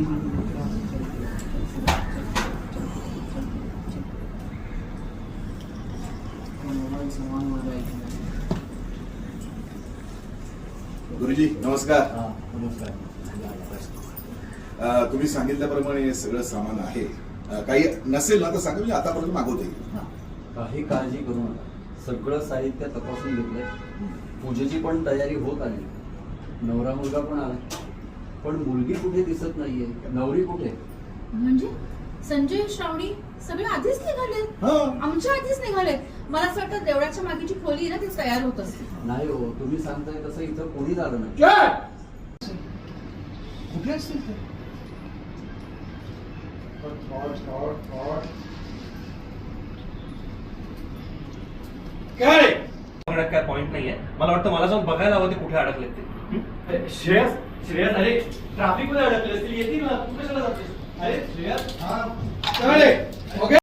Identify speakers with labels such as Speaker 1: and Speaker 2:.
Speaker 1: गुरुजी नमस्कार.
Speaker 2: नमस्कार.
Speaker 1: तुम्ही सांगितल्याप्रमाणे हे सगळं सामान आहे. काही नसेल ना तर सांगा मी आतापर्यंत मागवते
Speaker 2: काही काळजी करू नका. सगळं साहित्य तपासून घेतलंय. पूजेची पण तयारी होत आली. नवरा मुलगा पण आला. पण मुलगी कुठे दिसत नाहीये? नवरी कुठे?
Speaker 3: म्हणजे संजय श्रावणी सगळे आधीच निघाले
Speaker 1: हा.
Speaker 3: आमच्या आधीच निघाले मला असं वाटतं देवळाच्या मागेची खोली ना ती तयार होत. असते
Speaker 2: नाही हो तुम्ही सांगताय तसं इथं कोणी झालं नाही.
Speaker 1: कुठे असतील ते?
Speaker 4: काय पॉइंट नाहीये. मला वाटतं मला जाऊन बघायला हवं ते कुठे अडकले ते. हं? श्रेयस अरे ट्रॅफिकमध्ये अडकले असतील. येतील ना. तू कशाला जातेस अरे श्रेयस
Speaker 1: हा. ओके?